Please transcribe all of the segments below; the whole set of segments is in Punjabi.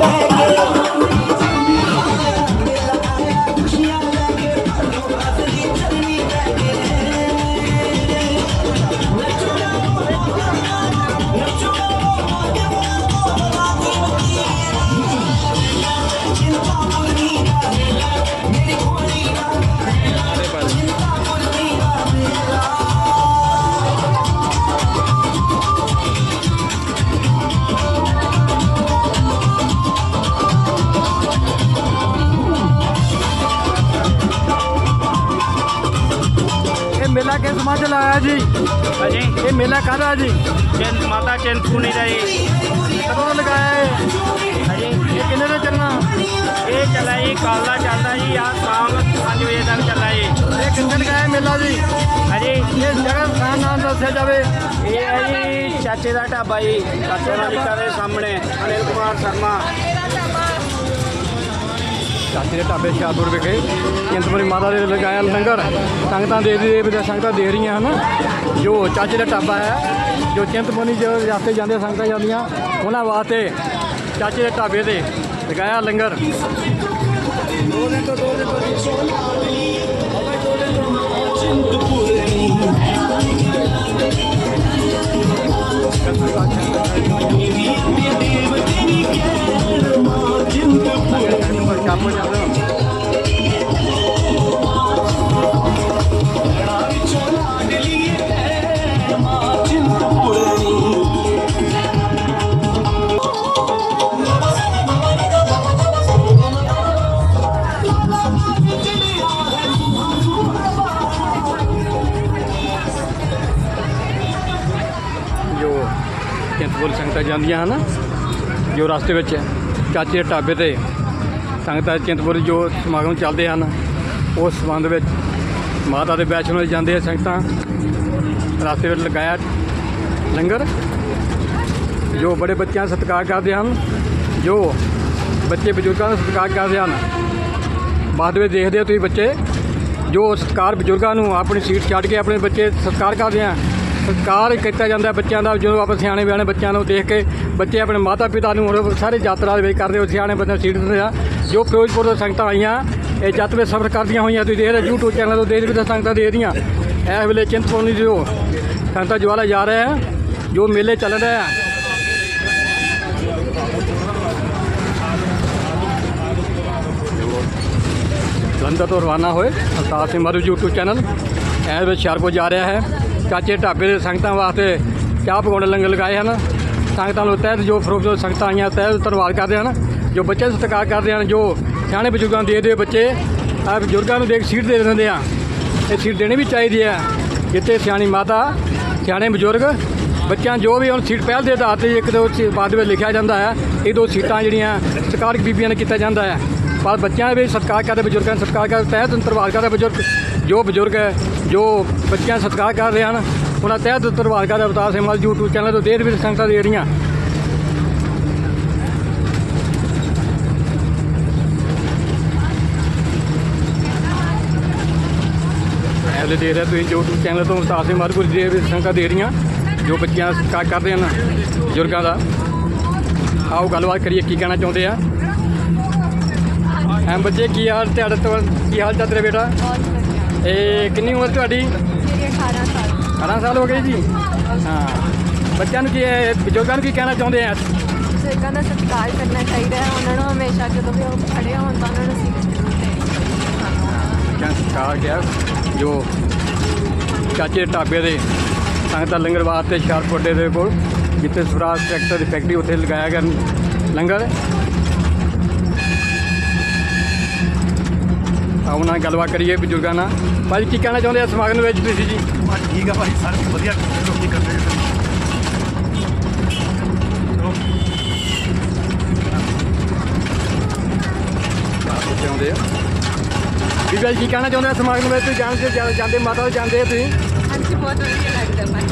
বাবা ਮੇਲਾ ਕਿਸ ਚ ਲਾਇਆ ਜੀ? ਹਾਂਜੀ। ਇਹ ਮੇਲਾ ਕਾਹਦਾ ਜੀ? ਚਿੰਤ ਮਾਤਾ ਚਿੰਤਪੁਰਨੀ ਦਾ ਜੀ। ਕਦੋਂ ਲਗਾਇਆ ਇਹ? ਹਾਂਜੀ। ਇਹ ਕਿੰਨੇ ਦੇ ਚੱਲਣਾ? ਇਹ ਚੱਲਾ ਜੀ ਕੱਲ੍ਹ ਦਾ ਚੱਲਦਾ ਜੀ ਆ ਸ਼ਾਮ 5 ਵਜੇ ਤੱਕ ਚੱਲਾ ਜੀ। ਇਹ ਕਿੰਨੇ ਲਗਾਇਆ ਮੇਲਾ ਜੀ? ਹਾਂਜੀ। ਇਹ ਜਗ੍ਹਾ ਦਾ ਨਾਮ ਦੱਸਿਆ ਜਾਵੇ। ਇਹ ਹੈ ਜੀ ਚਾਚੇ ਦਾ ਢਾਬਾ ਜੀ ਚਾਚੇ ਦੇ ਸਾਹਮਣੇ ਅਨਿਲ ਕੁਮਾਰ ਸ਼ਰਮਾ। ਚਾਚੇ ਦੇ ਢਾਬੇ ਸ਼ਾਹਪੁਰ ਵਿਖੇ ਚਿੰਤਪੁਰਨੀ ਮਾਤਾ ਦੇ ਲਗਾਇਆ ਲੰਗਰ। ਸੰਗਤਾਂ ਦੇ ਦੇ ਦੇ ਸੰਗਤਾਂ ਦੇ ਰਹੀਆਂ ਹਨ। ਜੋ ਚਾਚੇ ਦਾ ਢਾਬਾ ਹੈ, ਜੋ ਚਿੰਤਪੁਰਨੀ ਜੋ ਰਸਤੇ ਜਾਂਦੇ ਸੰਗਤਾਂ ਜਾਂਦੀਆਂ, ਉਹਨਾਂ ਵਾਸਤੇ ਚਾਚੇ ਦੇ ਢਾਬੇ ਤੇ ਲਗਾਇਆ ਲੰਗਰ। ਸ਼ਾਹਪੁਰ ਜਾਂਦੇ ਹੋ ਜੋ ਚਿੰਤਪੁਰ ਸੰਗਤਾਂ ਜਾਂਦੀਆਂ ਹਨ ਜੋ ਰਸਤੇ ਵਿੱਚ ਚਾਚੇ ਦੇ ਢਾਬੇ ਤੇ ਸੰਗਤਾਂ ਚਿੰਤਪੁਰ ਜੋ ਸਮਾਗਮ ਚੱਲਦੇ ਹਨ, ਉਸ ਸੰਬੰਧ ਵਿੱਚ ਮਾਤਾ ਦੇ ਵੈਸ਼ਨੋ ਜਾਂਦੇ ਆ ਸੰਗਤਾਂ। ਰਸਤੇ ਵਿੱਚ ਲਗਾਇਆ ਲੰਗਰ, ਜੋ ਬੜੇ ਬੱਚਿਆਂ ਦਾ ਸਤਿਕਾਰ ਕਰਦੇ ਹਨ, ਜੋ ਬੱਚੇ ਬਜ਼ੁਰਗਾਂ ਦਾ ਸਤਿਕਾਰ ਕਰਦੇ ਹਨ। ਬਾਅਦ ਵਿੱਚ ਦੇਖਦੇ ਹੋ ਤੁਸੀਂ ਬੱਚੇ, ਜੋ ਸਤਿਕਾਰ ਬਜ਼ੁਰਗਾਂ ਨੂੰ ਆਪਣੀ ਸੀਟ ਛੱਡ ਕੇ ਆਪਣੇ ਬੱਚੇ ਸਤਿਕਾਰ ਕਰਦੇ ਆ। ਸਤਿਕਾਰ ਕੀਤਾ ਜਾਂਦਾ ਬੱਚਿਆਂ ਦਾ, ਜਦੋਂ ਆਪਾਂ ਸਿਆਣੇ ਬਿਆਣੇ ਬੱਚਿਆਂ ਨੂੰ ਦੇਖ ਕੇ, ਬੱਚੇ ਆਪਣੇ ਮਾਤਾ ਪਿਤਾ ਨੂੰ ਸਾਰੇ ਯਾਤਰਾ ਦੇ ਵਿੱਚ ਕਰਦੇ ਹੋ ਸਿਆਣੇ ਬੰਦੇ ਸੀਟ ਦਿੰਦੇ ਆ। ਜੋ ਫਿਰੋਜ਼ਪੁਰ ਤੋਂ ਸੰਗਤਾਂ ਆਈਆਂ, ਇਹ ਜੱਤ ਵਿੱਚ ਸਫ਼ਰ ਕਰਦੀਆਂ ਹੋਈਆਂ, ਤੁਸੀਂ ਦੇਖ ਰਹੇ YouTube ਚੈਨਲ ਤੋਂ ਦੇਖ ਰਹੇ ਸੰਗਤਾਂ ਦੇ ਰਹੀਆਂ। ਇਸ ਵੇਲੇ ਚਿੰਤਪੁਰਨੀ ਜੋ ਸੰਗਤਾਂ ਜਵਾਲਾ ਜਾ ਰਹੇ ਆ, ਜੋ ਮੇਲੇ ਚੱਲ ਰਹੇ ਆ। ਜਲੰਧਰ ਤੋਂ ਰਵਾਨਾ ਹੋਏ, ਅਵਤਾਰ ਸਿੰਘ ਮਾਰੂ YouTube ਚੈਨਲ ਇਸ ਵਿੱਚ ਹੁਸ਼ਿਆਰਪੁਰ ਜਾ ਰਿਹਾ ਹੈ। ਚਾਚੇ ਢਾਬੇ ਦੇ ਸੰਗਤਾਂ ਵਾਸਤੇ ਚਾਹ ਪਕਾਉਣ ਲੰਗਰ ਲਗਾਏ ਹਨ। ਸੰਗਤਾਂ ਨੂੰ ਤਹਿਤ ਜੋ ਫਰੋਗ ਸੰਗਤਾਂ ਆਈਆਂ ਤਹਿਤ ਧੰਨਵਾਦ ਕਰਦੇ ਹਨ। ਜੋ ਬੱਚਿਆਂ ਦਾ ਸਤਿਕਾਰ ਕਰਦੇ ਹਨ, ਜੋ ਸਿਆਣੇ ਬਜ਼ੁਰਗਾਂ ਦੇ ਦੇ ਬੱਚੇ ਆ ਬਜ਼ੁਰਗਾਂ ਨੂੰ ਦੇਖ ਸੀਟ ਦੇ ਦਿੰਦੇ ਆ। ਇਹ ਸੀਟ ਦੇਣੀ ਵੀ ਚਾਹੀਦੀ ਹੈ ਜਿੱਥੇ ਸਿਆਣੀ ਮਾਤਾ, ਸਿਆਣੇ ਬਜ਼ੁਰਗ, ਬੱਚਿਆਂ ਜੋ ਵੀ ਹੁਣ ਸੀਟ ਪਹਿਲ ਦੇ ਆਧਾਰ ਤੇ ਇੱਕ ਦੋ ਬਾਅਦ ਵਿੱਚ ਲਿਖਿਆ ਜਾਂਦਾ ਹੈ, ਇਹ ਦੋ ਸੀਟਾਂ ਜਿਹੜੀਆਂ ਸਤਿਕਾਰਕ ਬੀਬੀਆਂ ਨੇ ਕੀਤਾ ਜਾਂਦਾ ਹੈ। ਪਰ ਬੱਚਿਆਂ ਦੇ ਵੀ ਸਤਿਕਾਰ ਕਰਦੇ, ਬਜ਼ੁਰਗਾਂ ਦਾ ਸਤਿਕਾਰ ਕਰਦੇ ਤਹਿਤ ਅੰਤਰਵਾਦ ਕਰਦੇ ਬਜ਼ੁਰਗ, ਜੋ ਬਜ਼ੁਰਗ ਹੈ ਜੋ ਬੱਚਿਆਂ ਦਾ ਸਤਿਕਾਰ ਕਰ ਰਹੇ ਹਨ, ਉਹਨਾਂ ਤਹਿਤ ਅੰਤਰਵਾਦ ਕਰਦੇ। ਅਵਤਾਰ ਸਿੰਘ ਮਲ YouTube ਚੈਨਲ ਤੋਂ ਦੇਰ ਵੀ ਸੰਗਤਾਂ ਦੇ ਰਹੀਆਂ। ਐਲੇ ਦੇ ਰਹੇ ਤੁਸੀਂ YouTube ਚੈਨਲ ਤੋਂ ਸਿੰਘ ਮਲ ਦੇ ਵੀ ਸੰਗਤਾਂ ਦੇ ਰਹੀਆਂ ਜੋ ਬੱਚਿਆਂ ਸਤਿਕਾਰ ਕਰਦੇ ਹਨ ਬਜ਼ੁਰਗਾਂ ਦਾ। ਆਓ ਗੱਲਬਾਤ ਕਰੀਏ ਕੀ ਕਹਿਣਾ ਚਾਹੁੰਦੇ ਆ? ਐਂ ਬੱਚੇ ਕੀ ਹਾਲ ਤੁਹਾਡਾ ਤੋਂ ਕੀ ਹਾਲ ਚਾਲ ਤੇਰਾ ਬੇਟਾ? ਇਹ ਕਿੰਨੀ ਉਮਰ ਤੁਹਾਡੀ? ਮੇਰੀ 18 ਸਾਲ। 18 ਸਾਲ ਹੋ ਗਏ ਜੀ? ਹਾਂ। ਬੱਚਿਆਂ ਨੂੰ ਕੀ ਹੈ ਬਜ਼ੁਰਗਾਂ ਨੂੰ ਕੀ ਕਹਿਣਾ ਚਾਹੁੰਦੇ ਆ? ਬਜ਼ੁਰਗਾਂ ਦਾ ਸਤਿਕਾਰ ਕਰਨਾ ਚਾਹੀਦਾ ਹੈ। ਉਹਨਾਂ ਨੂੰ ਹਮੇਸ਼ਾ ਜਦੋਂ ਵੀ ਉਹ ਖੜੇ ਹੋਣ ਤਾਂ ਉਹਨਾਂ ਨੂੰ ਨੂੰ ਸਤਿਕਾਰ ਗਿਆ ਜੋ ਚਾਚੇ ਢਾਬੇ ਦੇ ਸੰਗਤਾਂ ਲੰਗਰ ਵਾਸਤੇ ਹੁਸ਼ਿਆਰਪੁਰ ਦੇ ਕੋਲ ਜਿੱਥੇ ਸਵਰਾਜ ਟਰੈਕਟਰ ਦੀ ਫੈਕਟਰੀ ਉੱਥੇ ਲਗਾਇਆ ਗਿਆ ਲੰਗਰ। ਆਉਣਾ ਨਾਲ ਗੱਲਬਾਤ ਕਰੀਏ ਬਜ਼ੁਰਗਾਂ ਨਾਲ। ਭਾਜੀ ਕੀ ਕਹਿਣਾ ਚਾਹੁੰਦੇ ਆ ਸਮਾਗਮ ਵਿੱਚ ਤੁਸੀਂ ਜੀ? ਠੀਕ ਆ ਭਾਈ ਸਾਰੇ ਵਧੀਆ ਲੋਕੀ ਕਰਦੇ ਆਉਂਦੇ ਆ। ਬੀਬੀ ਜੀ ਕੀ ਕਹਿਣਾ ਚਾਹੁੰਦੇ ਆ ਸਮਾਗਮ ਵਿੱਚ? ਤੁਸੀਂ ਜਾਣਦੇ ਜਾ- ਜਾਂਦੇ ਮਾਤਾ ਦੇ ਜਾਂਦੇ ਆ ਤੁਸੀਂ? ਹਾਂਜੀ ਬਹੁਤ ਵਧੀਆ ਲੱਗਦਾ ਮੈਂ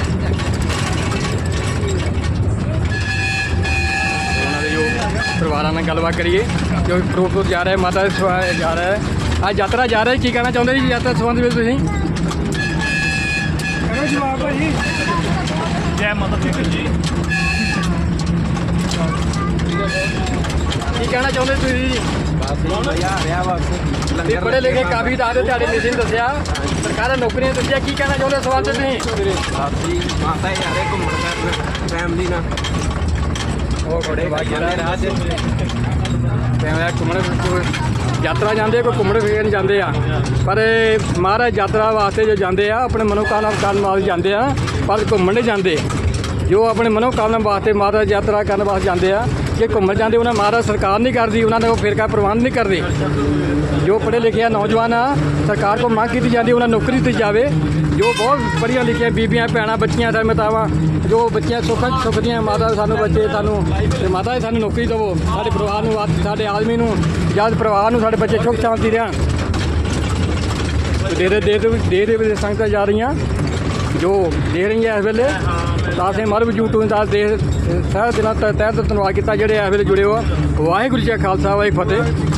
ਉਹਨਾਂ ਦੇ ਜੋ ਪਰਿਵਾਰਾਂ ਨਾਲ ਗੱਲਬਾਤ ਕਰੀਏ ਜੋ ਫਿਰੋਜ਼ਪੁਰ ਜਾ ਰਹੇ ਮਾਤਾ ਦੇ ਸਵਾ ਜਾ ਰਿਹਾ ਹੈ ਆ ਯਾਤਰਾ ਜਾ ਰਹੀ ਕੀ ਕਹਿਣਾ ਚਾਹੁੰਦੇ ਜੀ ਯਾਤਰਾ ਸੰਬੰਧ ਵਿੱਚ ਤੁਸੀਂ? ਕਰੋ ਜਵਾਬ ਭਾਈ ਜੈ ਮਾਤਾ ਦੀ ਜੀ। ਕੀ ਕਹਿਣਾ ਚਾਹੁੰਦੇ ਤੁਸੀਂ ਜੀ? ਰਿਹਾ ਤੇ ਪੜ੍ਹੇ ਲਿਖੇ ਕਾਫੀ ਤੁਹਾਡੇ ਮਿਸ਼ਨ ਦੱਸਿਆ। ਸਰਕਾਰਾਂ ਨੌਕਰੀਆਂ ਦਿੱਤੀਆਂ ਕੀ ਕਹਿਣਾ ਚਾਹੁੰਦੇ ਸਵਾਲ ਤੇ ਤੁਸੀਂ? ਸਾਥੀ ਮਾਤਾ ਯਾਰੇ ਘੁੰਮਣ ਫਿਰਨ ਫੈਮਿਲੀ ਨਾਲ। ਉਹ ਬੜੇ ਜਾਂਦੇ ਰਾਹ 'ਚ ਕਿਵੇਂ ਘੁੰਮਣ ਕੋਈ ਯਾਤਰਾ ਜਾਂਦੇ ਕੋਈ ਘੁੰਮਣ ਫਿਰਨ ਜਾਂਦੇ ਆ? ਪਰ ਮਹਾਰਾਜ ਯਾਤਰਾ ਵਾਸਤੇ ਜੋ ਜਾਂਦੇ ਆ ਆਪਣੇ ਮਨੋਕਾਮਨਾ ਕਰਨ ਵਾਸਤੇ ਜਾਂਦੇ ਆ ਪਰ ਘੁੰਮਣ ਨਹੀਂ ਜਾਂਦੇ। ਜੋ ਆਪਣੇ ਮਨੋਕਾਮਨਾ ਵਾਸਤੇ ਮਹਾਰਾਜ ਯਾਤਰਾ ਕਰਨ ਵਾਸਤੇ ਜਾਂਦੇ ਆ ਜੇ ਘੁੰਮਣ ਜਾਂਦੇ, ਉਹਨਾਂ ਮਹਾਰਾਜ ਸਰਕਾਰ ਨਹੀਂ ਕਰਦੀ, ਉਹਨਾਂ ਦਾ ਉਹ ਫਿਰਕਾ ਪ੍ਰਬੰਧ ਨਹੀਂ ਕਰਦੇ। ਜੋ ਪੜ੍ਹੇ ਲਿਖੇ ਆ ਨੌਜਵਾਨ ਆ, ਸਰਕਾਰ ਕੋਲ ਮੰਗ ਕੀਤੀ ਜਾਂਦੀ, ਉਹਨਾਂ ਨੌਕਰੀ ਦਿੱਤੀ ਜਾਵੇ। ਜੋ ਬਹੁਤ ਪੜ੍ਹੀਆਂ ਲਿਖੀਆਂ ਬੀਬੀਆਂ, ਭੈਣਾਂ, ਬੱਚੀਆਂ ਦਾ ਮਤਾਵਾ, ਜੋ ਬੱਚੀਆਂ ਸੁੱਖਾਂ ਸੁੱਖਦੀਆਂ ਮਾਤਾ ਸਾਨੂੰ ਬੱਚੇ ਸਾਨੂੰ, ਤੇ ਮਾਤਾ ਜੀ ਸਾਨੂੰ ਨੌਕਰੀ ਦੇਵੋ। ਸਾਡੇ ਪਰਿਵਾਰ ਨੂੰ ਸਾਡੇ ਆਦਮੀ ਨੂੰ ਜਦ ਪਰਿਵਾਰ ਨੂੰ ਸਾਡੇ ਬੱਚੇ ਸੁੱਖ, ਸ਼ਾਂਤੀ ਰਹਿਣ ਦੇ ਦੇ ਦੇ ਦੇ ਦੇ ਦੇ ਦੇ ਸੰਗਤਾਂ ਜਾ ਰਹੀਆਂ, ਜੋ ਦੇ ਰਹੀਆਂ ਇਸ ਵੇਲੇ। ਤਾਂ ਅਸੀਂ ਮਰਬ ਯੂਟਿਊਬ ਦਾ ਦੇ ਸਾਰੇ ਦਿਨਾਂ ਤਹਿ ਤਹਿ ਧੰਨਵਾਦ ਕੀਤਾ, ਜਿਹੜੇ ਇਸ ਵੇਲੇ ਜੁੜੇ ਹੋ। ਵਾਹਿਗੁਰੂ ਜੀ ਕਾ ਖਾਲਸਾ, ਵਾਹਿਗੁਰੂ ਫਤਿਹ।